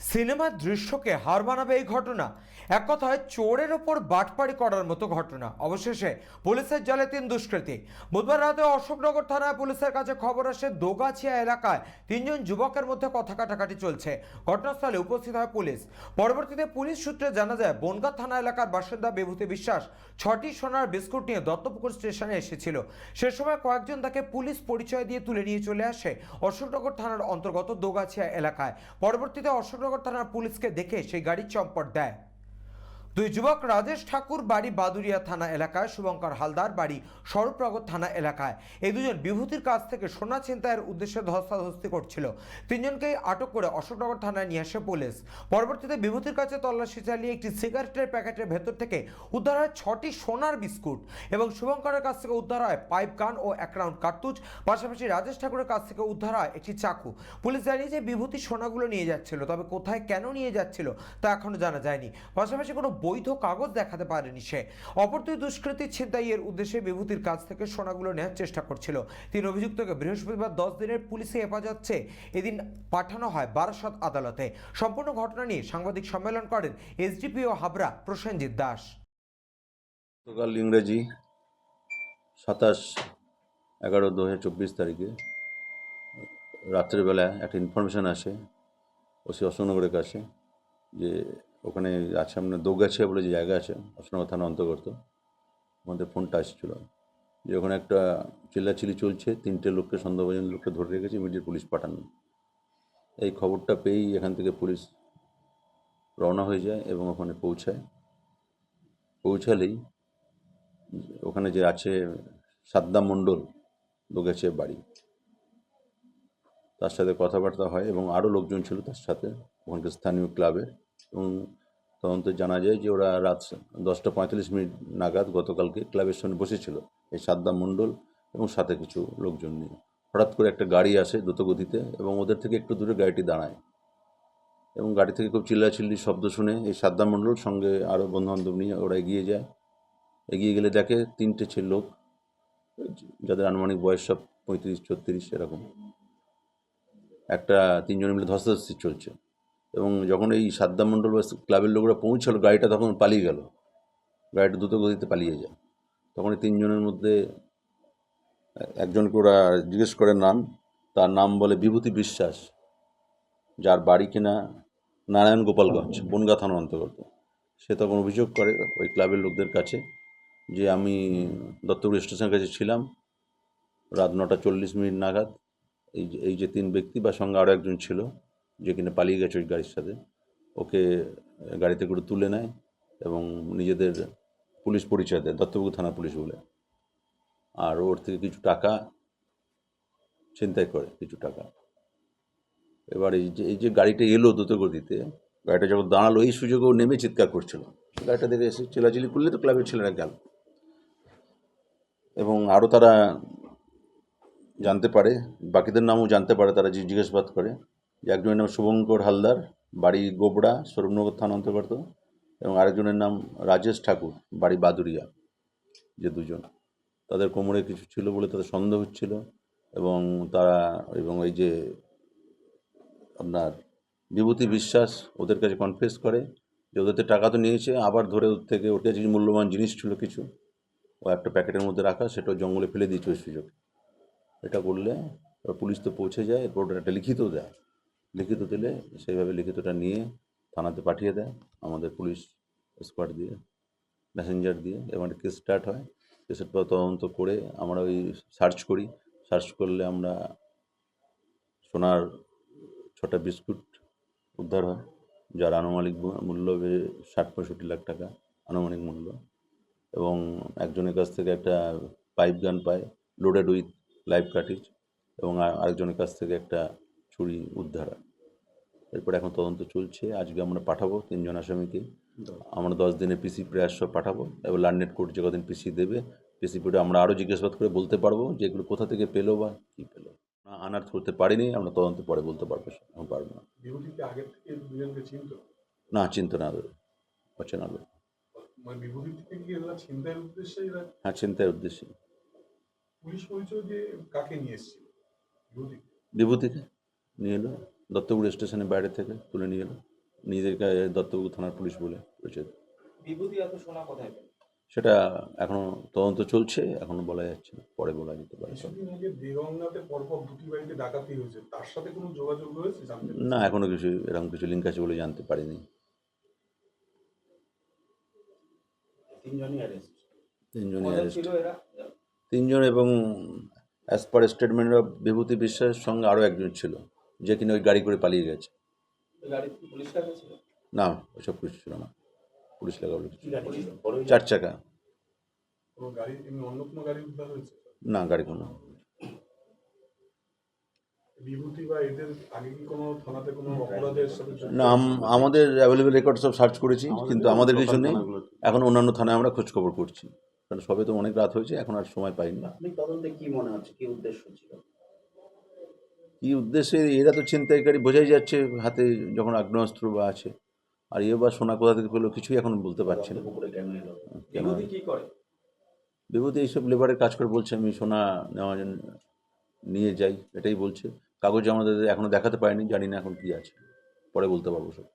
সিনেমার দৃশ্যকে হার মানাবে এই ঘটনা। এক কথায় চোরের ওপর বাটপাড়ি করার মতো ঘটনা। অবশেষে পুলিশের জালে তিন দুষ্কৃতী। বুধবার রাতে অশোকনগর থানায় পুলিশের কাছে খবর আসে, দোগাছিয়া এলাকায় তিনজন যুবকের মধ্যে কথা কাটাকাটি চলছে। ঘটনাস্থলে উপস্থিত হয় পুলিশ। পরবর্তীতে পুলিশ সূত্রে জানা যায়, বনগাঁ থানা এলাকার বাসিন্দা বিভূতি বিশ্বাস ছটি সোনার বিস্কুট নিয়ে দত্তপুকুর স্টেশনে এসেছিল। সে সময় কয়েকজন তাকে পুলিশ পরিচয় দিয়ে তুলে নিয়ে চলে আসে অশোকনগর থানার অন্তর্গত দোগাছিয়া এলাকায়। পরবর্তীতে অশোকনগর থানার পুলিশকে দেখে সেই গাড়ির চম্পট দেয়। দুই যুবক রাজেশ ঠাকুর বাড়ি বাদুরিয়া থানা এলাকায়, শুভঙ্কর হালদার বাড়ি স্বরূপনগর থানা এলাকায়। এই দুজন বিভূতির কাছ থেকে সোনা ছিনতাইয়ের উদ্দেশ্যে ধস্তাধস্তি করছিল। তিনজনকেই আটক করে অশোকনগর থানায় নিয়ে আসে পুলিশ। পরবর্তীতে বিভূতির কাছে তল্লাশি চালিয়ে একটি সিগারেটের প্যাকেটের ভেতর থেকে উদ্ধার হয় ছটি সোনার বিস্কুট এবং শুভঙ্করের কাছ থেকে উদ্ধার হয় পাইপ গান ও এক রাউন্ড কার্তুজ। পাশাপাশি রাজেশ ঠাকুরের কাছ থেকে উদ্ধার হয় একটি চাকু। পুলিশ জানিয়েছে বিভূতি সোনাগুলো নিয়ে যাচ্ছিল, তবে কোথায় কেন নিয়ে যাচ্ছিল তা এখনও জানা যায়নি। পাশাপাশি কোনো বৈধ কাগজ দেখাতে পারেনি সে। অপর দুই দুষ্কৃতী ছিনতাইয়ের উদ্দেশ্যে বিভূতির কাছ থেকে সোনাগুলো নেওয়ার চেষ্টা করছিল। তিন অভিযুক্তকে বৃহস্পতিবার দশ দিনের পুলিশে হেফাজত এদিন পাঠানো হয় বারাসত আদালতে। সম্পূর্ণ ঘটনা নিয়ে সাংবাদিক সম্মেলন করেন এসডিপিও হাবড়া প্রসেনজিৎ দাস। গতকাল ইংরেজি সাতাশ এগারো দু হাজার চব্বিশ তারিখে রাত্রেবেলা একটা ইনফরমেশান আসে, ওসি অশোকনগরের কাছে, যে ওখানে আছে আপনার দৌগাছিয়া বলে যে জায়গা আছে অশোকনগর থানা অন্তর্গত। আমাদের ফোনটা আসছিল যে ওখানে একটা চিল্লাচিলি চলছে, তিনটে লোককে, সন্দেহভাজন লোককে ধরে রেখেছে, ইমিডিয়েট পুলিশ পাঠানো। এই খবরটা পেয়েই এখান থেকে পুলিশ রওনা হয়ে যায় এবং ওখানে পৌঁছায়। পৌঁছালেই ওখানে যে আছে সাদ্দাম মণ্ডল লোকেছে বাড়ি। তার সাথে কথাবার্তা হয় এবং আরও লোকজন ছিল তার সাথে। ওখানকার স্থানীয় ক্লাবের এবং তদন্তে জানা যায় যে ওরা রাত দশটা পঁয়তাল্লিশ মিনিট নাগাদ গতকালকে ক্লাবের সামনে বসেছিল এই সাদ্দাম মণ্ডল এবং সাথে কিছু লোকজন নিয়ে। হঠাৎ করে একটা গাড়ি আসে দ্রুতগতিতে এবং ওদের থেকে একটু দূরে গাড়িটি দাঁড়ায় এবং গাড়ি থেকে খুব চিল্লাচিল্লি শব্দ শুনে এই সাদ্দাম মণ্ডল সঙ্গে আরও বন্ধুবান্ধব নিয়ে ওরা এগিয়ে যায়। এগিয়ে গেলে দেখে তিনটে ছেলে লোক, যাদের আনুমানিক বয়স সব পঁয়ত্রিশ, ছত্রিশ এরকম। একটা তিনজন মিলে ধস্তাধস্তি চলছে। এবং যখন এই সাদ্দাম মণ্ডল বা ক্লাবের লোকরা পৌঁছালো, গাড়িটা তখন পালিয়ে গেল। গাড়িটা দ্রুত গতিতে পালিয়ে যায়। তখন এই তিনজনের মধ্যে একজনকে ওরা জিজ্ঞেস করে নাম। তার নাম বলে বিভূতি বিশ্বাস, যার বাড়ি কিনা নারায়ণ গোপালগঞ্জ, বনগা থানার অন্তর্গত। সে তখন অভিযোগ করে ওই ক্লাবের লোকদের কাছে যে, আমি দত্তপুর স্টেশনের কাছে ছিলাম রাত নটা চল্লিশ মিনিট নাগাদ। এই এই যে তিন ব্যক্তি বা সঙ্গে আরও একজন ছিল যে কিনা পালিয়ে গেছে ওই গাড়ির সাথে, ওকে গাড়িতে করে তুলে নেয় এবং নিজেদের পুলিশ পরিচয় দেয় দত্তপুর থানা পুলিশ বলে। আর ওর থেকে কিছু টাকা, ছিনতাই করে কিছু টাকা। এবার এই যে এই যে গাড়িটা এলো দ্রুতগতিতে গাড়িটা যখন দাঁড়াল, এই সুযোগেও নেমে চিৎকার করছিল। গাড়িটা দেখে এসে চিলাচিলি করলে তো ক্লাবের ছেলেরা গেল। এবং আরও তারা জানতে পারে, বাকিদের নামও জানতে পারে, তারা জিজ্ঞাসাবাদ করে। একজনের নাম শুভঙ্কর হালদার, বাড়ি গোবড়া, স্বরূপনগর থানা অন্তর্গত, এবং আরেকজনের নাম রাজেশ ঠাকুর, বাড়ি বাদুরিয়া যে দুজন। তাদের কোমরে কিছু ছিল বলে তাদের সন্দেহ হচ্ছিল, এবং তারা, এবং এই যে আপনার বিভূতি বিশ্বাস ওদের কাছে কনফেস করে যে ওদের টাকা তো নিয়েছে, আবার ধরে ওর থেকে ওর কাছে মূল্যবান জিনিস ছিল কিছু, ও একটা প্যাকেটের মধ্যে রাখা সেটাও জঙ্গলে ফেলে দিয়েছে ওই সুযোগ। এটা করলে পুলিশ তো পৌঁছে যায়, এরপর একটা লিখিত দেয়। লিখিত দিলে সেইভাবে লিখিতটা নিয়ে থানাতে পাঠিয়ে দেয়, আমাদের পুলিশ স্কোয়াড দিয়ে, মেসেঞ্জার দিয়ে, এবং একটা কেস স্টার্ট হয়। কেসের পর তদন্ত করে আমরা ওই সার্চ করি। সার্চ করলে আমরা সোনার ছটা বিস্কুট উদ্ধার হয়, যার আনুমানিক মূল্য ষাট পঁয়ষট্টি লাখ টাকা আনুমানিক মূল্য। এবং একজনের কাছ থেকে একটা পাইপ গান পায় লোডেড উইথ লাইফ কাটিজ এবং আরেকজনের কাছ থেকে একটা ছুরি উদ্ধার এরপর এখন তদন্ত চলছে। আজকে আমরা পাঠাবো তিনজন আসামিকে। আমরা দশ দিনে পিসি প্রয়াস সব পাঠাবো। এবং লার্নেট কোর্ট যে কদিন পিসি দেবে পিসি পেটে আমরা আরও জিজ্ঞাসাবাদ করে বলতে পারব যে এগুলো কোথা থেকে পেল বা কী পেল। না আনার্থ করতে পারিনি আমরা তদন্ত পরে বলতে পারব এখন পারব না। চিনত? না চিন্তা না অচেনা লোক। মানে হ্যাঁ চিন্তার উদ্দেশ্যে। পুলিশ পরিচয় কাকে নিয়ে এসেছিল? বিভূতিকে? নিয়ে এলো দত্তপুর স্টেশনের বাইরে থেকে তুলে নিয়ে এলো। নিজেদেরকে দত্তপুর থানার পুলিশ বলে পরিচয় বিভূতি এত সোনা কোথায় সেটা এখনও তদন্ত চলছে এখনও বলা যাচ্ছে না পরে বলা যেতে পারে? না এখনও কিছু এরকম কিছু লিঙ্ক আছে বলে জানতে পারিনি। তিনজনই অ্যারেস্ট তিনজন এবং as per statement of Bibhuti বিশ্বাসের সঙ্গে আরও একজন ছিল। যে কিনা ওই গাড়ি করে পালিয়ে গেছে। না ওসব কিছু ছিল না। পুলিশ লাগা বলে চার চাকা। কোনো গাড়ি এমনি অন্য কোনো গাড়ি উদ্ধার হয়েছে? না গাড়ি কোনো। বিভূতি বা এদের আগে কি কোনো থানাতে কোনো অপরাধের সাথে যুক্ত? না আমাদের অ্যাভেলেবেল রেকর্ড সব সার্চ করেছি কিন্তু আমাদের কিছু নেই। এখন অন্যান্য থানায় আমরা খোঁজ খবর করছি। কারণ সবে তো অনেক রাত হয়েছে এখন আর সময় পাইনি। তদন্তে কি মনে হচ্ছে? কি উদ্দেশ্য ছিল? কি উদ্দেশ্যে এরা তো ছিনতাইকারী বোঝাই যাচ্ছে হাতে যখন আগ্নেয়াস্ত্র বা আছে। আর ইয়ে বা সোনা কোথা থেকে পেল কিছুই এখন বলতে পারছি না। বিভূতি কি করে? বিভূতি এইসব লেবারের কাজ করে বলছে আমি সোনা নেওয়ার জন্য নিয়ে যাই। এটাই বলছে। কাগজ আমাদের এখনও দেখাতে পারিনি জানি না এখন কি আছে। পরে বলতে পারব সব।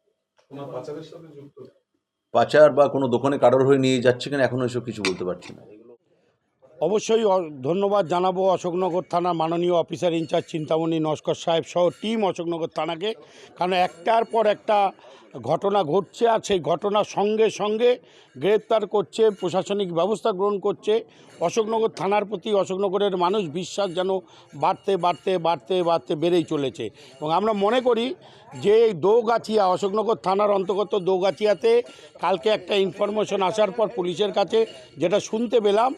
পাচার বা কোনো দোকানে কারোর হয়ে নিয়ে যাচ্ছে কিনা এখনও এসব কিছু বলতে পারছি না। অবশ্যই ধন্যবাদ জানাব অশোকনগর থানার মাননীয় অফিসার ইনচার্জ চিন্তামণি নস্কর সাহেব সহ টিম অশোকনগর থানাকে। কারণ একটার পর একটা ঘটনা ঘটছে আর সেই ঘটনার সঙ্গে সঙ্গে গ্রেপ্তার করছে, প্রশাসনিক ব্যবস্থা গ্রহণ করছে। অশোকনগর থানার প্রতি অশোকনগরের মানুষ বিশ্বাস যেন বাড়তে বাড়তে বাড়তে বাড়তে বেড়েই চলেছে। এবং আমরা মনে করি যে দৌগাছিয়া, অশোকনগর থানার অন্তর্গত দৌগাছিয়াতে কালকে একটা ইনফরমেশন আসার পর পুলিশের কাছে যেটা শুনতে পেলাম,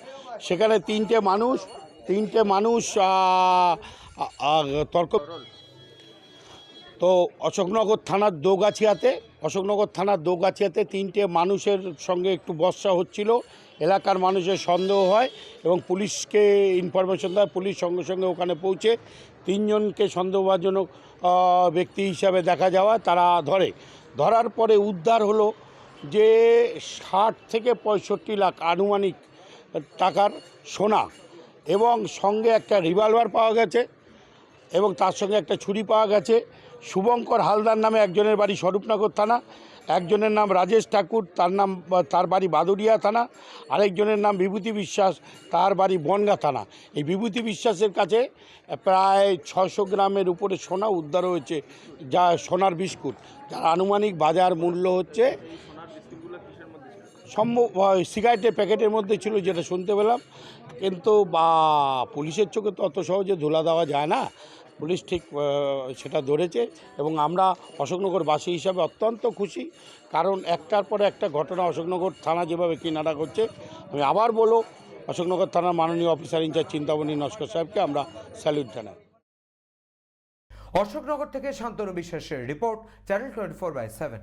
সেখানে তিনটে মানুষ তিনটে মানুষ তর্ক তো অশোকনগর থানার দৌগাছিয়াতে, অশোকনগর থানার দৌগাছিয়াতে তিনটে মানুষের সঙ্গে একটু বর্ষা হচ্ছিল। এলাকার মানুষের সন্দেহ হয় এবং পুলিশকে ইনফরমেশন দেয়। পুলিশ সঙ্গে সঙ্গে ওখানে পৌঁছে তিনজনকে সন্দেহভাজনক ব্যক্তি হিসাবে দেখা যাওয়া তারা ধরে। ধরার পরে উদ্ধার হলো যে ষাট থেকে পঁয়ষট্টি লাখ আনুমানিক টাকার সোনা এবং সঙ্গে একটা রিভলভার পাওয়া গেছে এবং তার সঙ্গে একটা ছুরি পাওয়া গেছে। শুভঙ্কর হালদার নামে একজনের বাড়ি স্বরূপনগর থানা, একজনের নাম রাজেশ ঠাকুর, তার নাম, তার বাড়ি বাদুরিয়া থানা, আরেকজনের নাম বিভূতি বিশ্বাস, তার বাড়ি বনগা থানা। এই বিভূতি বিশ্বাসের কাছে প্রায় ছশো গ্রামের উপরে সোনা উদ্ধার হয়েছে, যা সোনার বিস্কুট। যার আনুমানিক বাজার মূল্য হচ্ছে সম্ভব সিগারেটের প্যাকেটের মধ্যে ছিল যেটা শুনতে পেলাম। কিন্তু বা, পুলিশের চোখে তো অত সহজে ধুলা দেওয়া যায় না। পুলিশ ঠিক সেটা ধরেছে এবং আমরা অশোকনগরবাসী হিসাবে অত্যন্ত খুশি। কারণ একটার পরে একটা ঘটনা অশোকনগর থানা যেভাবে কিনারা করছে, আমি আবার বলো অশোকনগর থানার মাননীয় অফিসার ইনচার্জ চিন্তামণি নস্কর সাহেবকে আমরা স্যালুট জানাই। অশোকনগর থেকে শান্তনু বিশ্বাসের report, channel twenty four by seven.